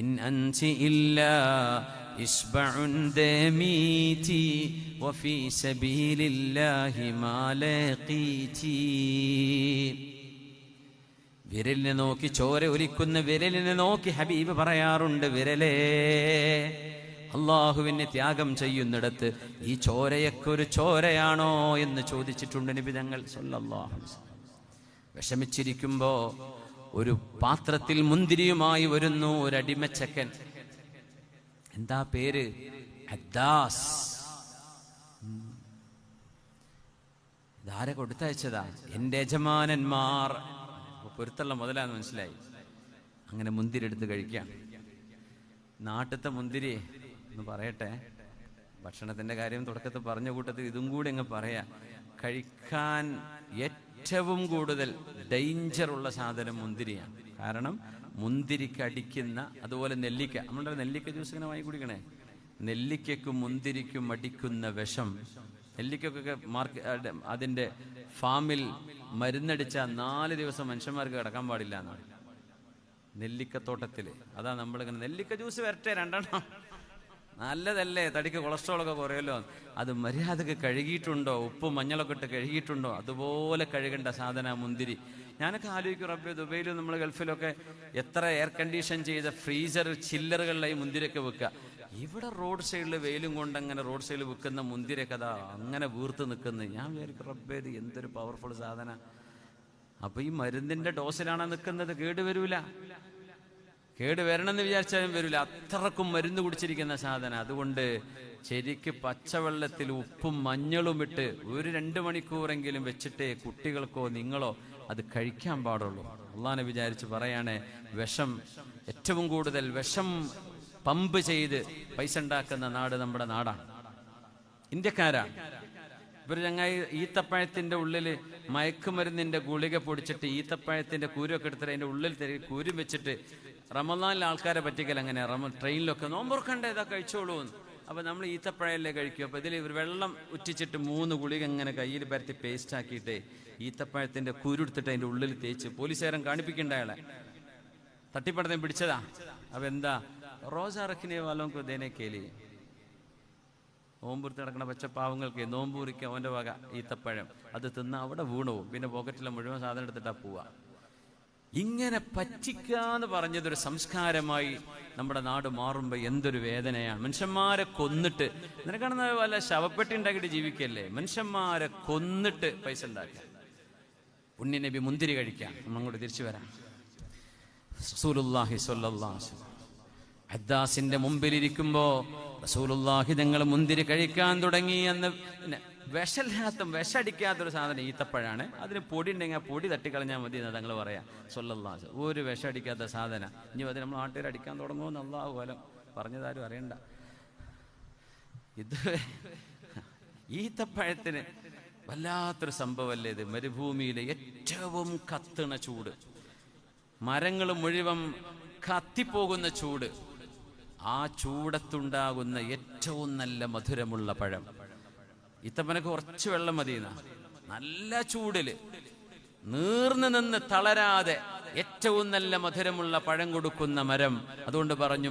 [SPEAKER 1] ഇൻ അൻസി ഇല്ല إشبع دميتي وفي سبيل الله ما لقيتي വിരലിനെ നോക്കി ചോര ഒലിക്കുന്ന വിരലിനെ നോക്കി ഹബീബ് പറയാറുണ്ട് വിരലേ അള്ളാഹുവിനെ ത്യാഗം ചെയ്യുന്നിടത്ത് ഈ ചോരയൊക്കെ ഒരു ചോരയാണോ എന്ന് ചോദിച്ചിട്ടുണ്ട് നിബിതങ്ങൾ സല്ലല്ലാഹു അലൈഹി വസല്ലം. വിഷമിച്ചിരിക്കുമ്പോ ഒരു പാത്രത്തിൽ മുന്തിരിയുമായി വരുന്നു ഒരു അടിമച്ചക്കൻ എന്താ പേര്? ഹദ്ദാസ്. ഇതാരെ കൊടുത്തയച്ചതാ? എന്റെ യജമാനന്മാർ. പൊരുത്തള്ള മുതലാന്ന് മനസ്സിലായി. അങ്ങനെ മുന്തിരി എടുത്ത് കഴിക്കാം. നാട്ടിലത്തെ മുന്തിരി എന്ന് പറയട്ടെ? ഭക്ഷണത്തിന്റെ കാര്യം തുടക്കത്തിൽ പറഞ്ഞ കൂട്ടത്തിൽ ഇതും കൂടി അങ്ങ് പറയാ. കഴിക്കാൻ ഏറ്റവും കൂടുതൽ ഡേഞ്ചർ ഉള്ള സാധനം മുന്തിരിയാണ്. കാരണം മുന്തിരിക്ക് അടിക്കുന്ന അതുപോലെ നെല്ലിക്ക. നമ്മളുടെ നെല്ലിക്ക ജ്യൂസ് ഇങ്ങനെ വാങ്ങി കുടിക്കണേ? നെല്ലിക്കയ്ക്കും മുന്തിരിക്കും അടിക്കുന്ന വിഷം. നെല്ലിക്കൊക്കെ മാർക്ക് അതിന്റെ ഫാമിൽ മരുന്നടിച്ച നാല് ദിവസം മനുഷ്യന്മാർക്ക് കിടക്കാൻ പാടില്ല എന്നാണ്. നെല്ലിക്കത്തോട്ടത്തിൽ. അതാ നമ്മളിങ്ങനെ നെല്ലിക്ക ജ്യൂസ് വരട്ടെ രണ്ടെണ്ണം. നല്ലതല്ലേ? തടിക്ക് കൊളസ്ട്രോൾ ഒക്കെ കുറയല്ലോ. അത് മര്യാദയ്ക്ക് കഴുകിയിട്ടുണ്ടോ? ഉപ്പും മഞ്ഞളൊക്കെ ഇട്ട് കഴുകിയിട്ടുണ്ടോ? അതുപോലെ കഴുകേണ്ട സാധന മുന്തിരി. ഞാനൊക്കെ ആലോചിക്കും റബ്ബെ ദുബൈയിലും നമ്മൾ ഗൾഫിലൊക്കെ എത്ര എയർ കണ്ടീഷൻ ചെയ്ത ഫ്രീസർ ചില്ലറുകളിലായി മുന്തിരിയൊക്കെ വെക്കുക. ഇവിടെ റോഡ് സൈഡിൽ വെയിലും കൊണ്ട് അങ്ങനെ റോഡ് സൈഡിൽ വെക്കുന്ന മുന്തിരിയൊക്കെ അതാ അങ്ങനെ വീർത്ത് നിൽക്കുന്നത്. ഞാൻ വിചാരിക്കും റബ്ബെ ഇത് എന്തൊരു പവർഫുൾ സാധന. അപ്പൊ ഈ മരുന്നിന്റെ ഡോസിലാണ് നിൽക്കുന്നത്? കേട് കേടുവരൂല കേട് വരണമെന്ന് വിചാരിച്ചാലും വരില്ല അത്രക്കും മരുന്ന് കുടിച്ചിരിക്കുന്ന സാധനം. അതുകൊണ്ട് ശരിക്ക് പച്ചവെള്ളത്തിൽ ഉപ്പും മഞ്ഞളും ഇട്ട് ഒരു രണ്ട് മണിക്കൂറെങ്കിലും വെച്ചിട്ടേ കുട്ടികൾക്കോ നിങ്ങളോ അത് കഴിക്കാൻ പാടുള്ളൂ. അള്ളഹാനെ വിചാരിച്ച് പറയാണേ വിഷം ഏറ്റവും കൂടുതൽ വിഷം പമ്പ് ചെയ്ത് പൈസ ഉണ്ടാക്കുന്ന നാട് നമ്മുടെ നാടാണ്. ഇന്ത്യക്കാരാണ് ഇവർ ചങ്ങായി ഈത്തപ്പഴത്തിന്റെ ഉള്ളിൽ മയക്കുമരുന്നിന്റെ ഗുളിക പൊടിച്ചിട്ട് ഈത്തപ്പഴത്തിന്റെ കൂരൊക്കെ എടുത്തിട്ട് അതിന്റെ ഉള്ളിൽ തരി കൂരും വെച്ചിട്ട് റമദാനിലെ ആൾക്കാരെ പറ്റിക്കൽ അങ്ങനെ റമ ട്രെയിനിലൊക്കെ നോമ്പുറക്കണ്ടേ? ഇതാ കഴിച്ചോളൂ എന്ന്. അപ്പൊ നമ്മൾ ഈത്തപ്പഴയല്ലേ കഴിക്കും? അപ്പൊ ഇതിൽ ഇവർ വെള്ളം ഉറ്റിച്ചിട്ട് മൂന്ന് ഗുളിക ഇങ്ങനെ കയ്യിൽ പരത്തി പേസ്റ്റ് ആക്കിയിട്ട് ഈത്തപ്പഴത്തിന്റെ കുരുടുത്തിട്ട് അതിന്റെ ഉള്ളിൽ തേച്ച് പോലീസുകാരൻ കാണിപ്പിക്കണ്ട അയാളെ. തട്ടിപ്പടത്തെ പിടിച്ചതാ. അപ്പൊ എന്താ? റോസാ റക്കിനെ വാലോം ദേനെ കേലി നോമ്പൂർത്ത് നടക്കുന്ന പച്ചപ്പാവങ്ങൾക്ക് നോമ്പൂരിക്ക് അവന്റെ വക ഈത്തപ്പഴം. അത് തിന്ന അവിടെ വീണു പോകും പിന്നെ പോക്കറ്റിലെ മുഴുവൻ സാധനം എടുത്തിട്ടാ പോവാ. ഇങ്ങനെ പറ്റിക്കാന്ന് പറഞ്ഞതൊരു സംസ്കാരമായി നമ്മുടെ നാട് മാറുമ്പോൾ എന്തൊരു വേദനയാണ്. മനുഷ്യന്മാരെ കൊന്നിട്ട് നിനക്കാണെന്ന വല്ല ശവപ്പെട്ടി ഉണ്ടാക്കിയിട്ട് ജീവിക്കല്ലേ? മനുഷ്യന്മാരെ കൊന്നിട്ട് പൈസ ഉണ്ടാക്കുക. പുണ്യ നബി മുന്തിരി കഴിക്കാം. നമ്മളങ്ങോട്ട് തിരിച്ചു വരാം. റസൂലുള്ളാഹി സ്വല്ലല്ലാഹു ഹദ്ദാസിന്റെ മുമ്പിലിരിക്കുമ്പോ റസൂലുള്ളാഹി തങ്ങൾ മുന്തിരി കഴിക്കാൻ തുടങ്ങി എന്ന് വിഷമില്ലാത്ത വിഷടിക്കാത്തൊരു സാധനം ഈത്തപ്പഴാണ്. അതിന് പൊടി ഉണ്ടെങ്കിൽ ആ പൊടി തട്ടിക്കളഞ്ഞാൽ മതി എന്ന് തങ്ങൾ പറയാം. സൊല്ലാ ഒരു വിഷടിക്കാത്ത സാധന. ഇനി അത് നമ്മൾ നാട്ടുകാർ അടിക്കാൻ തുടങ്ങുമെന്ന് അള്ളാഹു ഫലം പറഞ്ഞതാരും അറിയണ്ട. ഇത് ഈത്തപ്പഴത്തിന് വല്ലാത്തൊരു സംഭവമല്ലേ ഇത്? മരുഭൂമിയിലെ ഏറ്റവും കത്തണ ചൂട്. മരങ്ങൾ മുഴുവൻ കത്തിപ്പോകുന്ന ചൂട്. ആ ചൂടത്തുണ്ടാകുന്ന ഏറ്റവും നല്ല മധുരമുള്ള പഴം. ഇത്തപ്പന കുറച്ച് വെള്ളം മതി നല്ല ചൂടിൽ. നീർന്നു നിന്ന് തളരാതെ ഏറ്റവും നല്ല മധുരമുള്ള പഴം കൊടുക്കുന്ന മരം. അതുകൊണ്ട് പറഞ്ഞു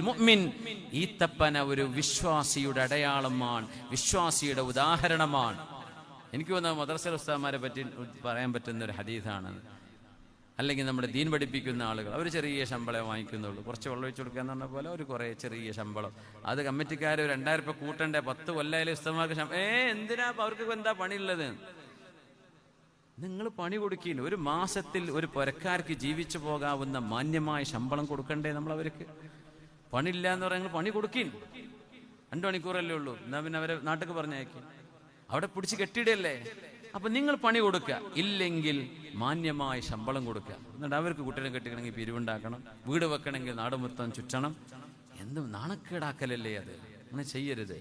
[SPEAKER 1] മുഅ്മിൻ. ഈത്തപ്പന ഒരു വിശ്വാസിയുടെ അടയാളമാണ് വിശ്വാസിയുടെ ഉദാഹരണമാണ്. എനിക്ക് വന്ന മദ്രസ ഉസ്താമാരെ പറ്റി പറയാൻ പറ്റുന്ന ഒരു ഹദീസാണ്. അല്ലെങ്കിൽ നമ്മുടെ ദീൻ പഠിപ്പിക്കുന്ന ആളുകൾ അവർ ചെറിയ ശമ്പളം വാങ്ങിക്കുന്നുള്ളൂ. കുറച്ച് വെള്ളം ഒഴിച്ചു കൊടുക്കുക എന്ന് പറഞ്ഞ പോലെ ഒരു കുറേ ചെറിയ ശമ്പളം. അത് കമ്മിറ്റിക്കാർ രണ്ടായിരം രൂപ കൂട്ടണ്ടേ? പത്ത് കൊല്ലായാലും ഉസ്തമാർക്ക് ശമ്പളം ഏ എന്തിനാ? അവർക്ക് എന്താ പണിയുള്ളത്? നിങ്ങൾ പണി കൊടുക്കില്ല ഒരു മാസത്തിൽ ഒരു പുരക്കാർക്ക് ജീവിച്ചു പോകാവുന്ന മാന്യമായ ശമ്പളം കൊടുക്കണ്ടേ നമ്മൾ അവർക്ക് പണിയില്ല എന്ന് പറയുന്നത് പണി കൊടുക്കിൻ രണ്ടു മണിക്കൂറല്ലേ ഉള്ളൂ. എന്നാ പിന്നെ അവരെ നാട്ടിൽ പറഞ്ഞയക്കി. അവിടെ പിടിച്ച് കെട്ടിയിടല്ലേ? അപ്പൊ നിങ്ങൾ പണി കൊടുക്കുക ഇല്ലെങ്കിൽ മാന്യമായ ശമ്പളം കൊടുക്കുക എന്നിട്ട് അവർക്ക് കുട്ടികളെ കെട്ടിക്കണമെങ്കിൽ പിരിവുണ്ടാക്കണം. വീട് വെക്കണമെങ്കിൽ നാട് മൊത്തം ചുറ്റണം. എന്തും നാണക്കേടാക്കലല്ലേ അത്? അങ്ങനെ ചെയ്യരുത്.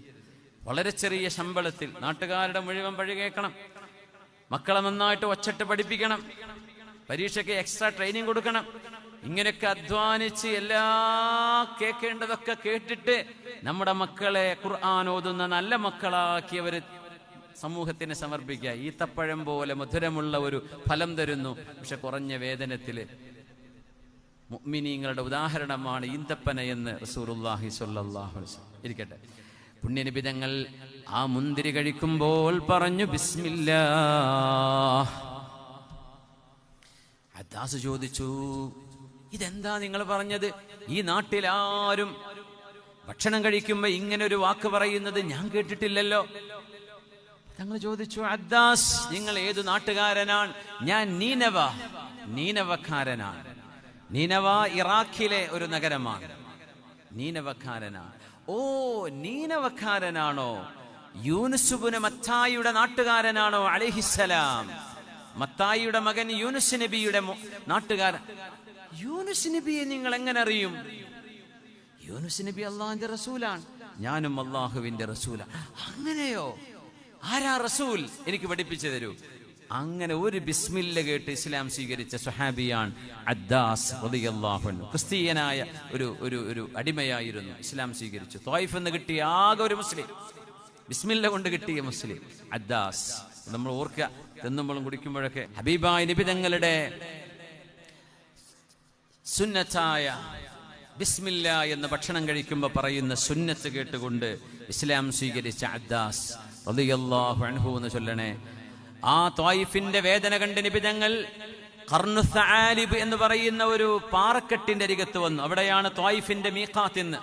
[SPEAKER 1] വളരെ ചെറിയ ശമ്പളത്തിൽ നാട്ടുകാരുടെ മുഴുവൻ പഴി കേൾക്കണം. മക്കളെ നന്നായിട്ട് ഒച്ചട്ട് പഠിപ്പിക്കണം. പരീക്ഷയ്ക്ക് എക്സ്ട്രാ ട്രെയിനിങ് കൊടുക്കണം. ഇങ്ങനെയൊക്കെ അധ്വാനിച്ച് എല്ലാ കേൾക്കേണ്ടതൊക്കെ കേട്ടിട്ട് നമ്മുടെ മക്കളെ ഖുർആൻ ഓതുന്ന നല്ല മക്കളാക്കി അവർ സമൂഹത്തിന് സമർപ്പിക്കുക. ഈത്തപ്പഴം പോലെ മധുരമുള്ള ഒരു ഫലം തരുന്നു. പക്ഷെ കുറഞ്ഞ വേദനത്തിൽ മുഅ്മിനീങ്ങളുടെ ഉദാഹരണമാണ് ഈന്തപ്പന എന്ന് റസൂലുള്ളാഹി സ്വല്ലല്ലാഹു അലൈഹി ഇരിക്കട്ടെ. പുണ്യനിബിതങ്ങൾ ആ മുന്തിരി കഴിക്കുമ്പോൾ പറഞ്ഞു ബിസ്മില്ല അദ്ദാസ് ചോദിച്ചു ഇതെന്താ നിങ്ങൾ പറഞ്ഞത്? ഈ നാട്ടിലാരും ഭക്ഷണം കഴിക്കുമ്പോ ഇങ്ങനെ ഒരു വാക്ക് പറയുന്നത് ഞാൻ കേട്ടിട്ടില്ലല്ലോ. തങ്ങൾ ചോദിച്ചു അദ്ദാസ് നിങ്ങൾ ഏത് നാട്ടുകാരനാണ്? ഞാൻ നീനവ നീനവക്കാരനാണ്. നീനവ ഇറാഖിലെ ഒരു നഗരമാണ്. നീനവക്കാരനാണ്. ഓ നീനവക്കാരനാണോ? യൂനുസുബുന് മത്തായിയുടെ നാട്ടുകാരനാണോ? അലഹിസലാം മത്തായിയുടെ മകൻ യൂനുസ് നബിയുടെ നാട്ടുകാരൻ. യൂനുസ് നബിയെ നിങ്ങൾ എങ്ങനെ അറിയും? യൂനുസ് നബി അള്ളാഹിന്റെ റസൂലാണ്. ഞാനും അള്ളാഹുവിന്റെ റസൂലാണ് അങ്ങനെയോ? ആരാ റസൂൽ? എനിക്ക് പഠിപ്പിച്ചു തരൂ. അങ്ങനെ ഒരു ബിസ്മില്ല കേട്ട് ഇസ്ലാം സ്വീകരിച്ച സുഹാബിയാൻ അദ്ദാസ്. ക്രിസ്തീയനായ ഒരു ഒരു ഒരു അടിമയായിരുന്നു ഇസ്ലാം സ്വീകരിച്ചു തോയിഫ് എന്ന് കിട്ടിയ ആകെ ഒരു മുസ്ലിം. ബിസ്മില്ല കൊണ്ട് കിട്ടിയ മുസ്ലിം. അദ്ദാസ്. നമ്മൾ ഓർക്കുക തെന്നുമ്പോഴും കുടിക്കുമ്പോഴൊക്കെ ഹബീബായ നിബിതങ്ങളുടെ സുന്നത്തായ ബിസ്മില്ല എന്ന് ഭക്ഷണം കഴിക്കുമ്പോൾ പറയുന്ന സുന്നത്ത് കേട്ടുകൊണ്ട് ഇസ്ലാം സ്വീകരിച്ച അദ്ദാസ് റളിയല്ലാഹു അൻഹു എന്ന് ചൊല്ലണേ. ആ ത്വായിഫിന്റെ വേദന കണ്ട് നിബിതങ്ങൾ കർണുസാലിബ് എന്ന് പറയുന്ന ഒരു പാറക്കെട്ടിന്റെ അരികത്ത് വന്നു. അവിടെയാണ് ത്വായിഫിന്റെ മീഖാത്ത് എന്ന്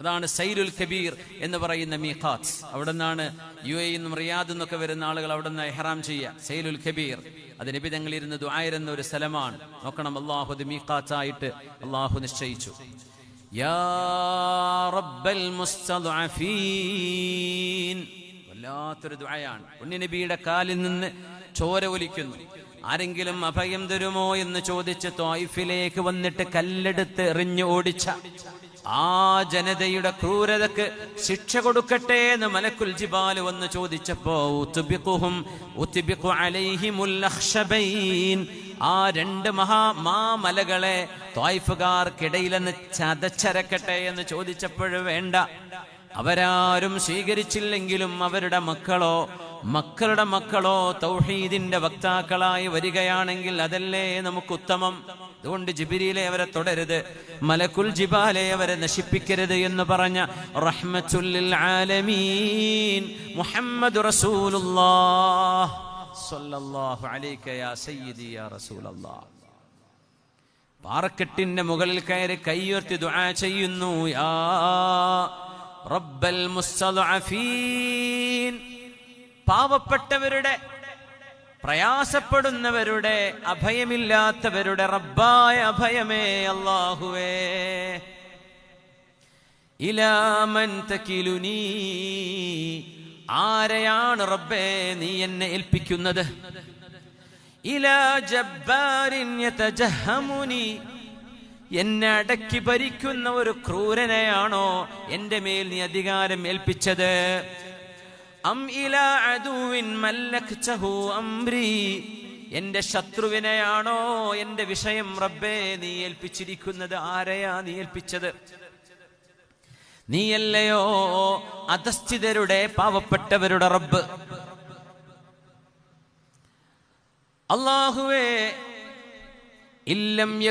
[SPEAKER 1] അതാണ് സൈലുൽ കബീർ എന്ന് പറയുന്ന മീഖാത്ത്. അവിടെ നിന്നാണ് യു എ നിന്നും റിയാദ് എന്നൊക്കെ വരുന്ന ആളുകൾ അവിടെ നിന്ന് എഹ്റാം ചെയ്യുക. സൈലുൽ കബീർ. അത് നിബിതങ്ങൾ ഇരുന്ന് ദുആയിരുന്ന ഒരു സ്ഥലമാണ്. നോക്കണം അള്ളാഹു അത് മീഖാത്തായിട്ട് അള്ളാഹു നിശ്ചയിച്ചു. യാ റബ്ബൽ മുസ്തദ്അഫീൻ. വല്ലാത്തൊരു ദുആയാണ്. പുണ്യനബിയുടെ കാലിൽ നിന്ന് ചോര ഒലിക്കുന്നു. ആരെങ്കിലും അഭയം തരുമോ എന്ന് ചോദിച്ച് തോയിഫിലേക്ക് വന്നിട്ട് കല്ലെടുത്ത് എറിഞ്ഞു ഓടിച്ച ആ ജനതയുടെ ക്രൂരതക്ക് ശിക്ഷ കൊടുക്കട്ടെ എന്ന് മലക്കുൽ ജിബാൽ വന്ന് ചോദിച്ചപ്പോ ആ രണ്ട് മഹാ മാമലകളെ തോയ്ഫുകാർക്കിടയിലെന്ന് ചതച്ചരക്കട്ടെ എന്ന് ചോദിച്ചപ്പോഴും വേണ്ട. അവരാരും സ്വീകരിച്ചില്ലെങ്കിലും അവരുടെ മക്കളോ മക്കളുടെ മക്കളോ തൗഹീദിന്റെ വക്താക്കളായി വരികയാണെങ്കിൽ അതല്ലേ നമുക്ക് ഉത്തമം? അതുകൊണ്ട് ജിബിരിയിലെ അവരെ തുടരുത് മലക്കുൽ ജിബാലെ അവരെ നശിപ്പിക്കരുത് എന്ന് പറഞ്ഞ ആലമീൻ സ്വല്ലല്ലാഹു സയ്യിദി യാ പാറക്കെട്ടിന്റെ മുകളിൽ കയറി കൈയുയർത്തി ദുആ ചെയ്യുന്നു യാ റബ്ബൽ പാവപ്പെട്ടവരുടെ പ്രയാസപ്പെടുന്നവരുടെ അഭയമില്ലാത്തവരുടെ റബ്ബായ അഭയമേ അള്ളാഹുവേ ഇലാമൻ തക്കിലുനീ ആരെയാണ് റബ്ബേ നീ എന്നെ ഏൽപ്പിക്കുന്നത്? ഇലാ ജബ്ബാരിൻ യതജഹമുനി. എന്നെ അടക്കി ഭരിക്കുന്ന ഒരു ക്രൂരനെയാണോ എന്റെ മേൽ നീ അധികാരം ഏൽപ്പിച്ചത്? അം എന്റെ ശത്രുവിനെയാണോ എന്റെ വിഷയം റബ്ബേ നീ ഏൽപ്പിച്ചിരിക്കുന്നത്? ആരെയാ നീ ഏൽപ്പിച്ചത്? നീയല്ലയോ അധസ്ഥിതരുടെ പാവപ്പെട്ടവരുടെ റബ്ബ്? അള്ളാഹുവേ ഇല്ലം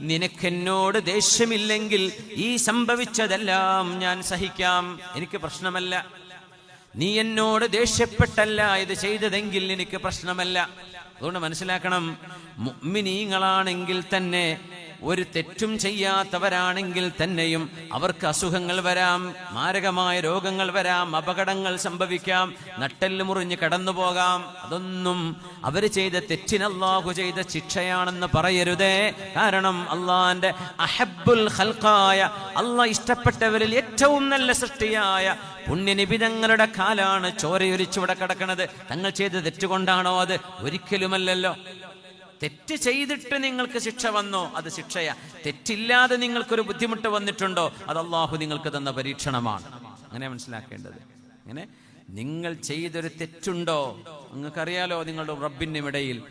[SPEAKER 1] നിനക്കെന്നോട് ദേഷ്യമില്ലെങ്കിൽ ഈ സംഭവിച്ചതെല്ലാം ഞാൻ സഹിക്കാം. എനിക്ക് പ്രശ്നമല്ല. നീ എന്നോട് ദേഷ്യപ്പെട്ടല്ല ഇത് ചെയ്തതെങ്കിൽ എനിക്ക് പ്രശ്നമല്ല. അതുകൊണ്ട് മനസ്സിലാക്കണം മുമ്മിനീങ്ങളാണെങ്കിൽ തന്നെ ഒരു തെറ്റും ചെയ്യാത്തവരാണെങ്കിൽ തന്നെയും അവർക്ക് അസുഖങ്ങൾ വരാം മാരകമായ രോഗങ്ങൾ വരാം അപകടങ്ങൾ സംഭവിക്കാം നട്ടെല്ല് മുറിഞ്ഞ് കടന്നു പോകാം. അതൊന്നും അവർ ചെയ്ത തെറ്റിനല്ലാഹു ചെയ്ത ശിക്ഷയാണെന്ന് പറയരുതേ. കാരണം അള്ളാന്റെ അഹബുൽ ഹൽക്കായ അള്ളാഹ് ഇഷ്ടപ്പെട്ടവരിൽ ഏറ്റവും നല്ല സൃഷ്ടിയായ പുണ്യനിബിതങ്ങളുടെ കാലാണ് ചോരയൊരിച്ചിവിടെ കിടക്കണത്. തങ്ങൾ ചെയ്ത തെറ്റുകൊണ്ടാണോ അത്? ഒരിക്കലുമല്ലല്ലോ. തെറ്റ് ചെയ്തിട്ട് നിങ്ങൾക്ക് ശിക്ഷ വന്നോ അത് ശിക്ഷയാ. തെറ്റില്ലാതെ നിങ്ങൾക്കൊരു ബുദ്ധിമുട്ട് വന്നിട്ടുണ്ടോ അത് അള്ളാഹു നിങ്ങൾക്ക് തന്ന പരീക്ഷണമാണ്. അങ്ങനെ മനസ്സിലാക്കേണ്ടത്. അങ്ങനെ നിങ്ങൾ ചെയ്തൊരു തെറ്റുണ്ടോ നിങ്ങൾക്കറിയാലോ നിങ്ങളുടെ റബ്ബിനും ഇടയിൽ.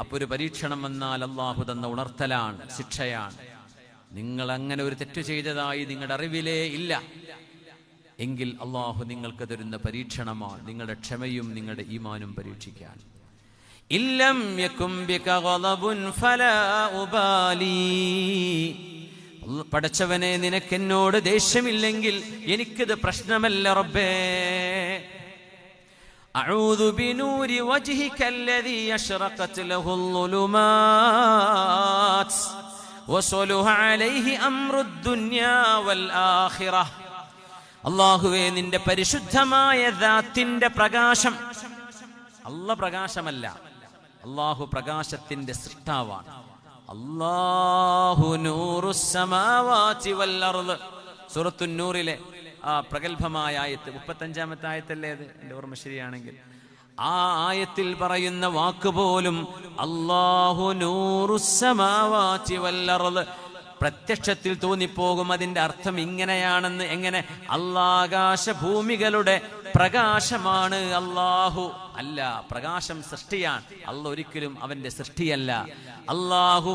[SPEAKER 1] അപ്പൊ ഒരു പരീക്ഷണം വന്നാൽ അള്ളാഹു തന്ന ഉണർത്തലാണ് ശിക്ഷയാണ്. നിങ്ങൾ അങ്ങനെ ഒരു തെറ്റ് ചെയ്തതായി നിങ്ങളുടെ അറിവിലേ ഇല്ല. എങ്കിൽ അള്ളാഹു നിങ്ങൾക്ക് തരുന്ന പരീക്ഷണമാണ് നിങ്ങളുടെ ക്ഷമയും നിങ്ങളുടെ ഈമാനും പരീക്ഷിക്കാൻ. ഇല്ലം യകും ബിക ഗളബുൻ ഫലാ ഉബാലി പടച്ചവനെ നിനക്കെന്നോട് ദേഷ്യമില്ലെങ്കിൽ എനിക്കിത് പ്രശ്നമല്ല റബ്ബേ أعوذ بنور وجهك الذي أشرقت له الظلمات وصلح عليه أمر الدنيا والآخرة അള്ളാഹുവേ നിന്റെ പരിശുദ്ധമായ ദാത്തിന്റെ പ്രകാശം അല്ല പ്രകാശമല്ല അള്ളാഹു പ്രകാശത്തിന്റെ സൃഷ്ടാവാണ്. അള്ളാഹു നൂറുസമാവാതി വല്ലർദ് സൂറത്തു നൂറിലെ ആ പ്രഗത്ഭമായ ആയത്ത് മുപ്പത്തഞ്ചാമത്തെ ആയത്തല്ലേ അത്? എന്റെ ഓർമ്മ ശരിയാണെങ്കിൽ. ആ ആയത്തിൽ പറയുന്ന വാക്ക് പോലും അള്ളാഹു നൂറുസമാവാതി വല്ലറത് പ്രത്യക്ഷത്തിൽ തോന്നിപ്പോകും അതിന്റെ അർത്ഥം ഇങ്ങനെയാണെന്ന് എങ്ങനെ? അള്ളാകാശ ഭൂമികളുടെ പ്രകാശമാണ് അള്ളാഹു അല്ല പ്രകാശം സൃഷ്ടിയാണ്. അല്ല ഒരിക്കലും അവന്റെ സൃഷ്ടിയല്ല. അള്ളാഹു.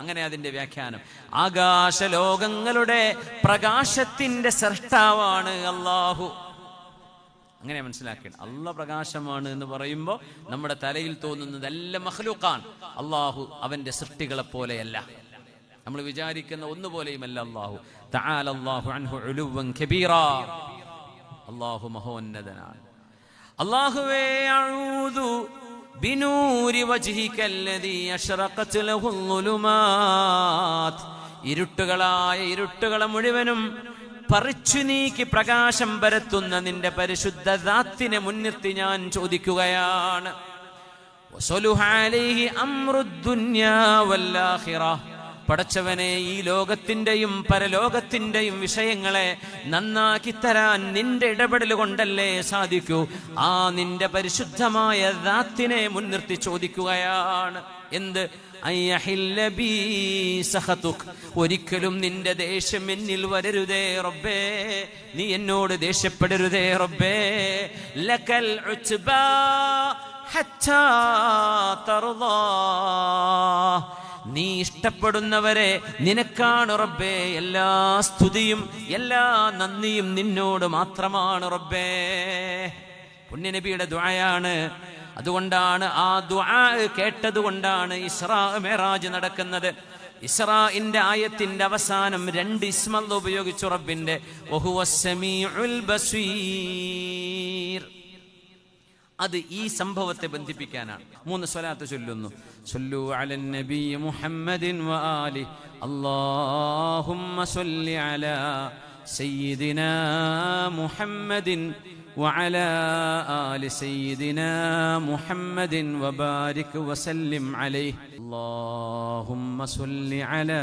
[SPEAKER 1] അങ്ങനെ അതിന്റെ വ്യാഖ്യാനം. ആകാശ ലോകങ്ങളുടെ പ്രകാശത്തിന്റെ സൃഷ്ടാവാണ് അള്ളാഹു അങ്ങനെ മനസ്സിലാക്കണം അള്ള പ്രകാശമാണ് എന്ന് പറയുമ്പോൾ നമ്മുടെ തലയിൽ തോന്നുന്നത് എല്ലാം മഹ്ലൂക്കാണ് അള്ളാഹു അവന്റെ സൃഷ്ടികളെ പോലെയല്ല നമ്മൾ വിചാരിക്കുന്ന ഒന്നുപോലെയുമല്ല അള്ളാഹു തആല അല്ലാഹു അൻഹു ഉലുവൻ കബീറ. അല്ലാഹു മഹോന്നതനാണ്. അല്ലാഹുവേ അഊദു ബിനൂരി വജ്ഹിക അല്ലദീ اشرقت له الظلمات ഇരുട്ടുകളായ ഇരുട്ടുകളെ മുഴുവനും പറിച്ചു നീക്കി പ്രകാശം പരത്തുന്ന നിന്റെ പരിശുദ്ധ ദാത്തിനെ മുൻനിർത്തി ഞാൻ ചോദിക്കുകയാണ്. അമൃദുന്യാവല്ലാഹിറ പടച്ചവനെ ഈ ലോകത്തിന്റെയും പരലോകത്തിന്റെയും വിഷയങ്ങളെ നന്നാക്കി തരാൻ നിന്റെ ഇടപെടൽ കൊണ്ടല്ലേ സാധിക്കൂ? ആ നിന്റെ പരിശുദ്ധമായ ദാത്തിനെ മുൻനിർത്തി ചോദിക്കുകയാണ്. എന്ത്. ഒരിക്കലും നിന്റെ ദേഷ്യം എന്നിൽ വരരുതേ റബ്ബേ. നീ എന്നോട് ദേഷ്യപ്പെടരുതേ റബ്ബേ. ലക്കൽ തർദാ. നീ ഇഷ്ടപ്പെടുന്നവരെ നിനക്കാണ് റബ്ബേ. എല്ലാ സ്തുതിയും എല്ലാ നന്ദിയും നിന്നോട് മാത്രമാണ് റബ്ബേ. പുണ്യനബിയുടെ ദ്വായാണ് അതുകൊണ്ടാണ് ആ ദ്വാ കേട്ടതുകൊണ്ടാണ് ഇസ്രാ മെറാജ് നടക്കുന്നത്. ഇസ്രാഇന്റെ ആയത്തിന്റെ അവസാനം രണ്ട് ഇസ്മൽ ഉപയോഗിച്ചു റബ്ബിന്റെ. ബസീർ. അത് ഈ സംഭവത്തെ ബന്ധിപ്പിക്കാനാണ് മൂന്ന് സ്വലാത്ത് ചൊല്ലുന്നു സല്ലു അലൻ നബി മുഹമ്മദിൻ വആലി അല്ലാഹുമ്മ സല്ലി അലാ സയ്യിദിനാ മുഹമ്മദിൻ وعلى آل سيدنا محمد وبارك وسلم عليه اللهم صل على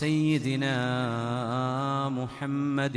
[SPEAKER 1] سيدنا محمد